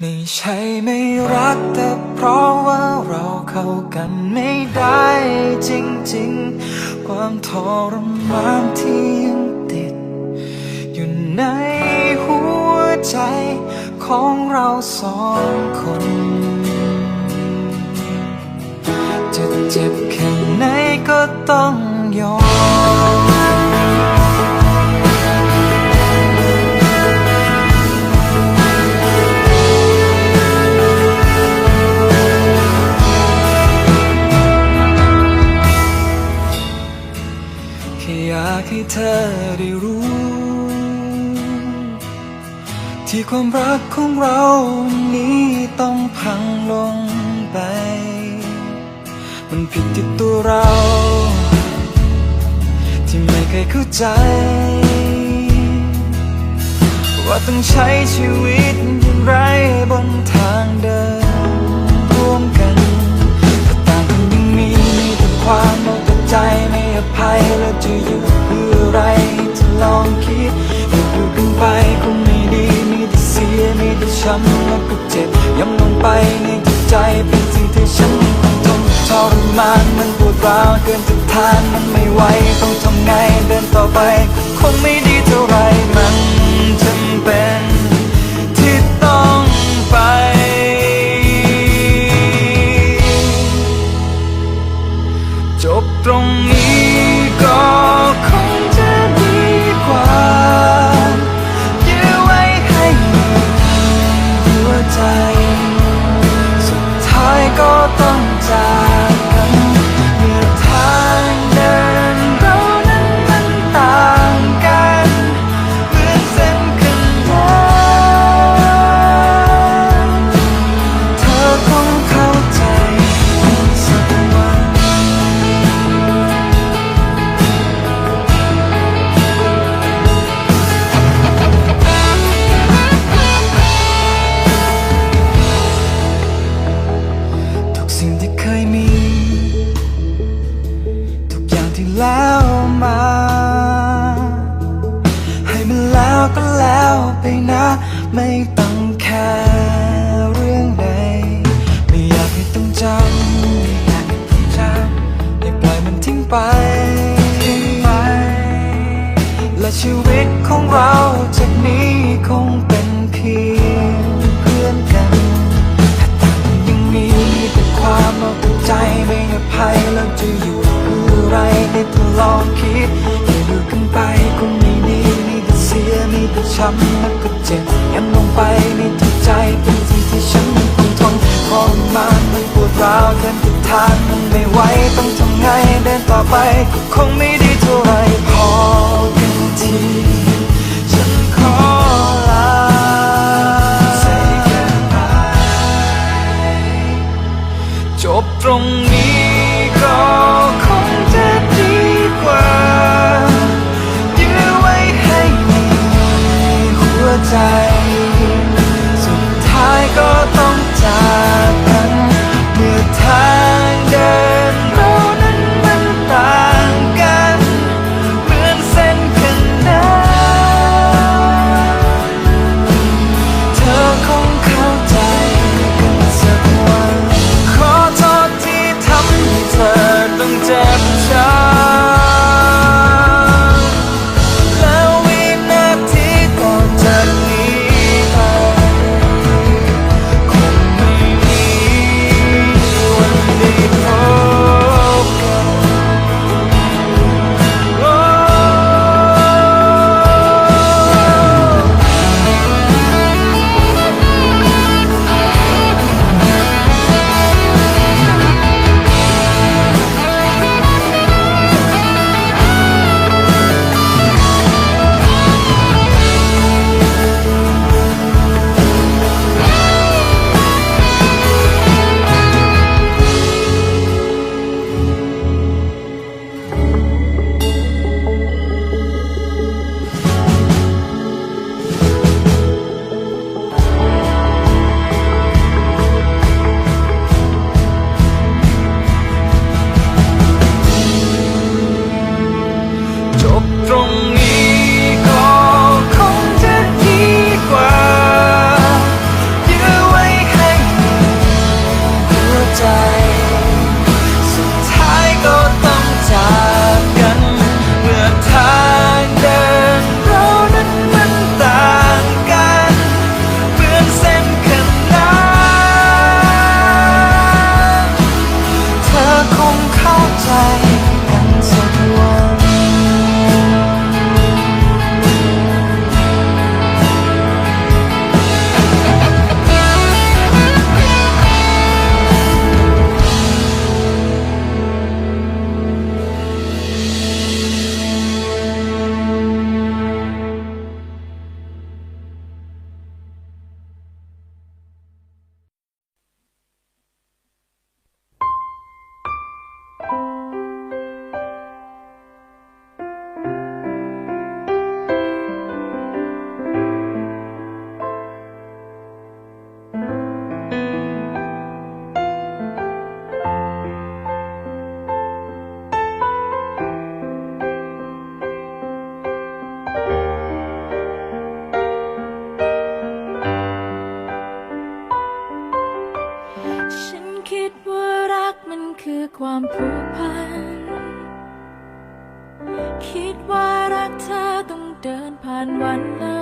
ไม่ใช่ไม่รักแต่เพราะว่าเราเข้ากันไม่ได้จริงๆ ความทรมานที่ยังติด อยู่ในหัวใจของเราสองคน จะเจ็บแค่ไหนก็ต้อง ค่อยากให้เธอได้รู้ ที่ความรักของเรานี้ต้องพังลงไป มันผิดที่ตัวเรา ที่ไม่เคยเข้าใจ ว่าต้องใช้ชีวิตอย่างไรบนทางเดิน อภัยแล้วจะอยู่เพื่ออะไรจะลองคิดอยู่อยู่กันไปคงไม่ดีมีแต่เสียมีแต่ช้ำแล้วก็เจ็บย้ำลงไปในจิตใจเป็นสิ่งที่ฉันคงทนทรมานมันปวดร้าวเกินจะทานมันไม่ไหวต้องทำไงเดินต่อไปคงไม่ดีเท่าไรมันจำเป็นที่ต้องไปจบ ตรงนี้ ไปไป และชีวิตของเราจากนี้คงเป็นเพียงเพื่อนกันแต่ต่างกันยังมีแต่ความเอาแต่ใจไม่อภัยแล้วจะอยู่เพื่ออะไรได้ทดลองคิดอย่าดูกันไปคงไม่ดีมีแต่เสียมีแต่ช้ำ ไป คงไม่านวันแล